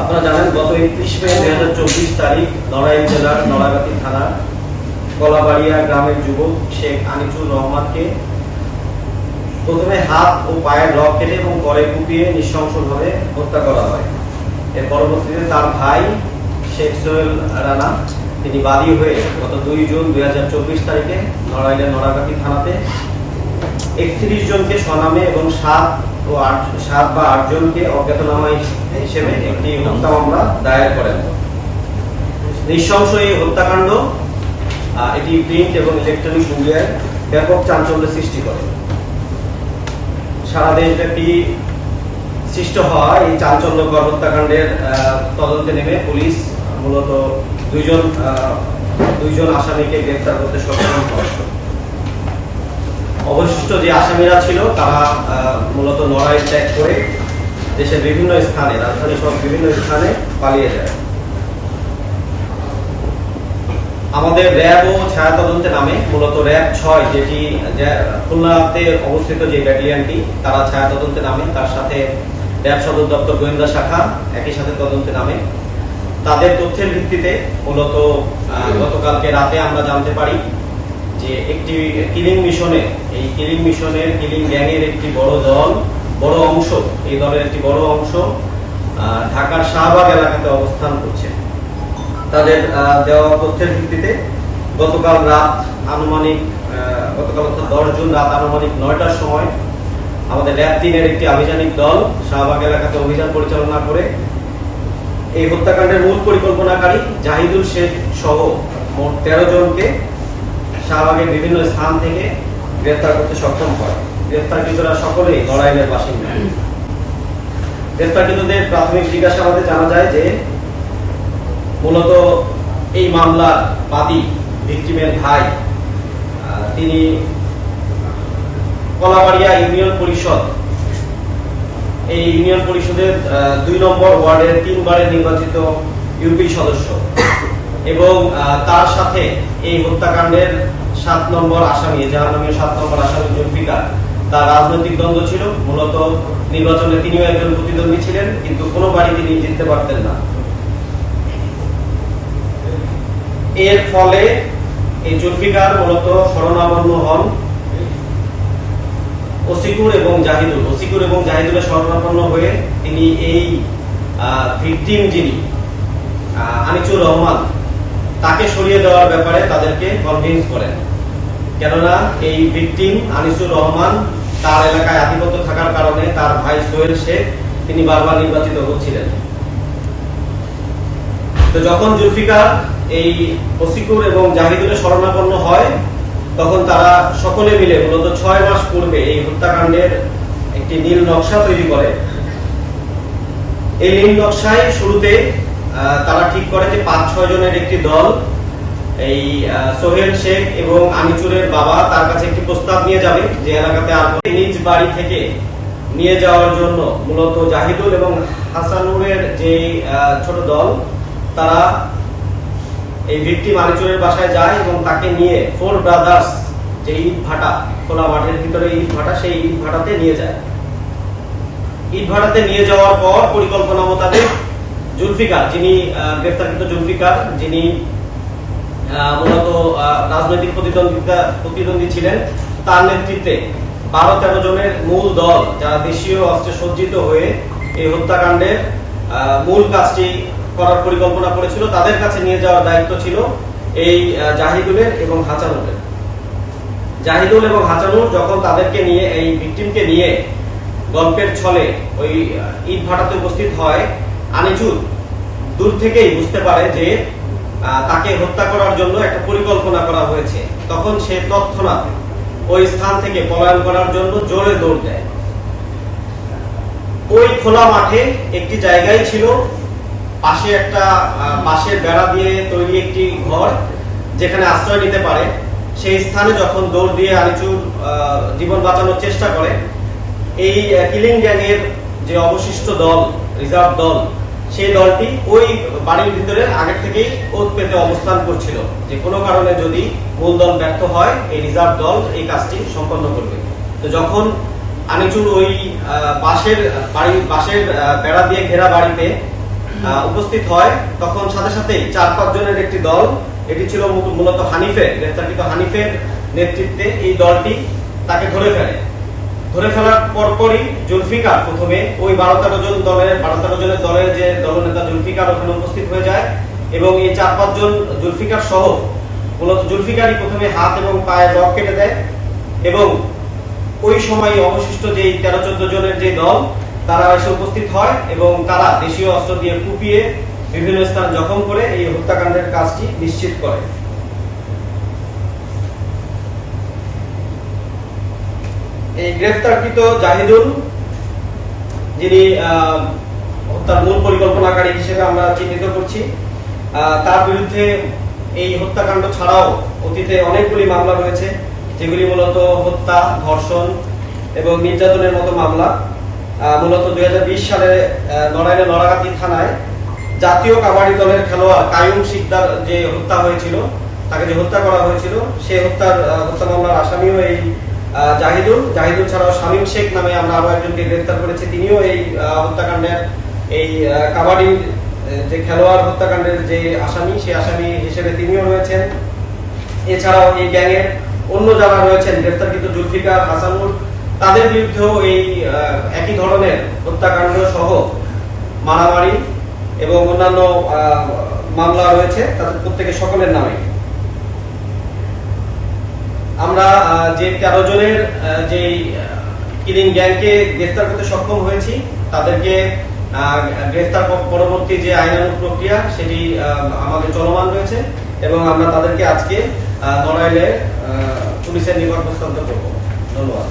আপনারা জানেন, গত একত্রিশ মে দুই হাজার চব্বিশ তারিখ নড়াইল জেলার নড়াগাতি থানার কলাবাড়িয়া গ্রামের যুবক শেখ আনিসুর রহমানকে প্রথমে হাত ও পায়ের রক কেটে এবং পরে কুপিয়ে নৃশংসভাবে হত্যা করা হয়। এর পরবর্তীতে তার ভাই শেখ সোহেল রানা, তিনি বাদী হয়ে গত দুই জুন দুই হাজার চব্বিশ তারিখে নড়াইলের নড়াগাতি থানাতে একত্রিশ জনকে স্বনামে এবং সাত ও আট, সাত বা আট জনকে অজ্ঞাতনামা হিসেবে একটি হত্যা মামলা দায়ের করেন। নৃশংস এই হত্যাকাণ্ড এটি প্রিন্ট এবং ইলেকট্রনিক মিডিয়ায় ব্যাপক চাঞ্চল্য সৃষ্টি করে। সারা দেশব্যাপী সৃষ্ট হওয়া এই চাঞ্চল্যকর হত্যাকাণ্ডের তদন্তে নেমে পুলিশ মূলত দুইজন দুইজন আসামিকে গ্রেফতার করতে সক্ষম হয়। অবশিষ্ট যে আসামিরা ছিল, তারা মূলত লড়াই ত্যাগ করে দেশের বিভিন্ন স্থানে, রাজধানী সহ বিভিন্ন স্থানে পালিয়ে যায়। আমাদের র্যাব ও ছায়া তদন্তে নামে মূলত র্যাব ছয়, যেটি খুলনাতে অবস্থিত যে ব্যাটালিয়নটি, তারা ছায়া তদন্তে নামে, তার সাথে র্যাব সদর দপ্তর গোয়েন্দা শাখা একই সাথে তদন্তে নামে। তাদের তথ্যের ভিত্তিতে মূলত গতকালকে রাতে আমরা জানতে পারি যে একটি কিলিং মিশনে, এই কিলিং মিশনের, কিলিং গ্যাংয়ের একটি বড় দল, বড় অংশ, এই দলের একটি বড় অংশ ঢাকার শাহবাগ এলাকাতে অবস্থান করছে। তাদের দেওয়া তথ্যের ভিত্তিতে গতকাল রাত আনুমানিক গতকাল অর্থাৎ দশ জুন রাত আনুমানিক নয়টার সময় আমাদের র্যাব তিনের একটি আভিযানিক দল শাহবাগ এলাকাতে অভিযান পরিচালনা করে এই হত্যাকাণ্ডের মূল পরিকল্পনাকারী জাহিদুল শেখ সহ মোট তেরো জনকে শাহবাগের বিভিন্ন স্থান থেকে গ্রেফতার করতে সক্ষম হয়। গ্রেফতারকৃতরা সকলেই লড়াইলের বাসিন্দা। গ্রেফতারকৃতদের প্রাথমিক জিজ্ঞাসাবাদে জানা যায় যে, মূলত এই মামলার বাদী ভিক্টিমের ভাই তিনি কলাবাড়িয়া ইউনিয়ন পরিষদ। এই ইউনিয়ন পরিষদের দুই নম্বর ওয়ার্ডের তিনবারের নির্বাচিত ইউপি সদস্য। এবং তার সাথে এই হত্যাকাণ্ডের সাত নম্বর আসামি নামে সাত নম্বর আসামি জুলফিকার তার রাজনৈতিক দ্বন্দ্ব ছিল। মূলত নির্বাচনে তিনিও একজন প্রতিদ্বন্দ্বী ছিলেন কিন্তু কোনো বাড়ি তিনি জিততে পারতেন না। এর ফলে এই জুলফিকার মূলত শরণাপন্ন হন ওসিকুর এবং জাহিদুল। ওসিকুর এবং জাহিদুলের শরণাপন্ন হয়ে তিনি এই ভিকটিম যিনি আহ, আনিসুর রহমান তাকে সরিয়ে দেওয়ার ব্যাপারে তাদেরকে কনভিন্স করেন। কেননা এই ভিকটিম আনিসুর রহমান তার এলাকায় আধিপত্য থাকার কারণে তার ভাই সোহেল শেখ তিনি বারবার নির্বাচিত হচ্ছিলেন। তো যখন জুলফিকার এই ওসিকুর এবং জাহিদুলের শরণাপন্ন হয়, তখন তারা সকলে মিলে মূলত ছয় মাস পূর্বে এই হত্যাকাণ্ডের একটি নীল নকশা তৈরি করে। এই নীল নকশায় শুরুতে তারা ঠিক করে যে পাঁচ ছয় জনের একটি দল এই সোহেল শেখ এবং আনিচুরের বাবা তার কাছে একটি প্রস্তাব নিয়ে যাবে যে এলাকাতে আর নিজ বাড়ি থেকে নিয়ে যাওয়ার জন্য মূলত জাহিদুল এবং হাসানুরের যে ছোট দল, তারা এই ভিক্টিম আনিচুরের বাসায় যায় এবং তাকে নিয়ে ফোর ব্রাদার্স যে ইট ভাটা, খোলা মাঠের ভিতরে ইট ভাটা, সেই ইট ভাটাতে নিয়ে যায়। ইট ভাটাতে নিয়ে যাওয়ার পর পরিকল্পনা মোতাবেক জুলফিকার, যিনি গ্রেফতারকৃত জুলফিকার, যিনি মূলত রাজনৈতিক প্রতিদ্বন্দ্বিতা, প্রতিদ্বন্দ্বী ছিলেন তার নেতৃত্বে বারো তেরো জনের মূল দল যারা দেশীয় অস্ত্রে সজ্জিত হয়ে এই হত্যাকাণ্ডের মূল কাজটি করার পরিকল্পনা করেছিল, তাদের কাছে নিয়ে যাওয়ার দায়িত্ব ছিল এই জাহিদুলের এবং হাসানুলের জাহিদুল এবং হাসানুল যখন তাদেরকে নিয়ে, এই ভিকটিমকে নিয়ে গল্পের ছলে ওই ইট ভাটাতে উপস্থিত হয়, আনিচুর দূর থেকেই বুঝতে পারে যে তাকে হত্যা করার জন্য একটা পরিকল্পনা করা হয়েছে। তখন সে তৎক্ষণাৎ ওই স্থান থেকে পলায়ন করার জন্য জোরে দৌড় দেয়। ওই খোলা মাঠে একটি জায়গায় ছিল পাশে একটা বাঁশের বেড়া দিয়ে তৈরি একটি ঘর যেখানে আশ্রয় নিতে পারে। সেই স্থানে যখন দৌড় দিয়ে আনিচুর আহ, জীবন বাঁচানোর চেষ্টা করে এই কিলিং গ্যাংয়ের যে অবশিষ্ট দল রিজার্ভ দল সেই দলটি ওই বাড়ির ভিতরে আগে থেকেই ওত পেতে অবস্থান করছিল। যে কোনো কারণে যদি মূল দল ব্যর্থ হয়, এই রিজার্ভ দল এই কাজটি সম্পন্ন করবে। তো যখন আনিচুর ওই বাঁশের, বাড়ি, বাঁশের বেড়া দিয়ে ঘেরা বাড়িতে উপস্থিত হয়, তখন সাথে সাথেই চার, পাঁচ জনের একটি দল, এটি ছিল মূলত হানিফের, গ্রেফতারকৃত হানিফের নেতৃত্বে এই দলটি তাকে ধরে ফেলে। ধরে ফেলার পরপরই জুলফিকার প্রথমে ওই বারো তেরো জন দলের বারো তেরো জনের দলের যে দলনেতা জুলফিকার ওখানে উপস্থিত হয়ে যায় এবং এই চার পাঁচ জন জুলফিকার সহ মূলত জুলফিকারই প্রথমে হাত এবং পায়ে জব কেটে দেয় এবং ওই সময় অবশিষ্ট যে তেরো চোদ্দ জনের যে দল, তারা এসে উপস্থিত হয় এবং তারা দেশীয় অস্ত্র দিয়ে কুপিয়ে বিভিন্ন স্থান জখম করে এই হত্যাকাণ্ডের কাজটি নিশ্চিত করে। এই গ্রেফতারকৃত জাহিদুল, যিনি হত্যার মূল পরিকল্পনাকারী হিসেবে আমরা চিহ্নিত করছি। তার বিরুদ্ধে এই হত্যাকাণ্ড ছাড়াও অতীতে অনেকগুলি মামলা রয়েছে, যেগুলি মূলত হত্যা, ধর্ষণ এবং নির্যাতনের মতো মামলা। মূলত দুই হাজার বিশ সালে নড়াইলে নড়াগাতি থানায় জাতীয় কাবাডি দলের খেলোয়াড় কায়ুম শিকদার যে হত্যা হয়েছিল, তাকে যে হত্যা করা হয়েছিল সেই হত্যার হত্যা মামলার আসামিও এই জাহিদুল। জাহিদুল ছাড়াও শামীম শেখ নামে আমরা আরও একজনকে গ্রেফতার করেছি। তিনিও এই হত্যাকাণ্ডের এই কাবাডি যে খেলোয়াড় হত্যাকাণ্ডের যে আসামি, সেই আসামি হিসেবে তিনিও রয়েছেন। এছাড়াও এই গ্যাংয়ের অন্য যারা রয়েছেন, গ্রেফতারকৃত জুলফিকার হাসানুর তাদের বিরুদ্ধেও এই একই ধরনের হত্যাকাণ্ড সহ মারামারি এবং অন্যান্য মামলা রয়েছে। তাদের প্রত্যেকে সকলের নামে। আমরা যে তেরো জনের যে কিলিং গ্যাংকে গ্রেফতার করতে সক্ষম হয়েছি, তাদেরকে গ্রেফতার পরবর্তী যে আইনানুগ প্রক্রিয়া, সেটি আমাদের চলমান রয়েছে এবং আমরা তাদেরকে আজকে নড়াইলে পুলিশের নিকট হস্তান্তর করব। ধন্যবাদ।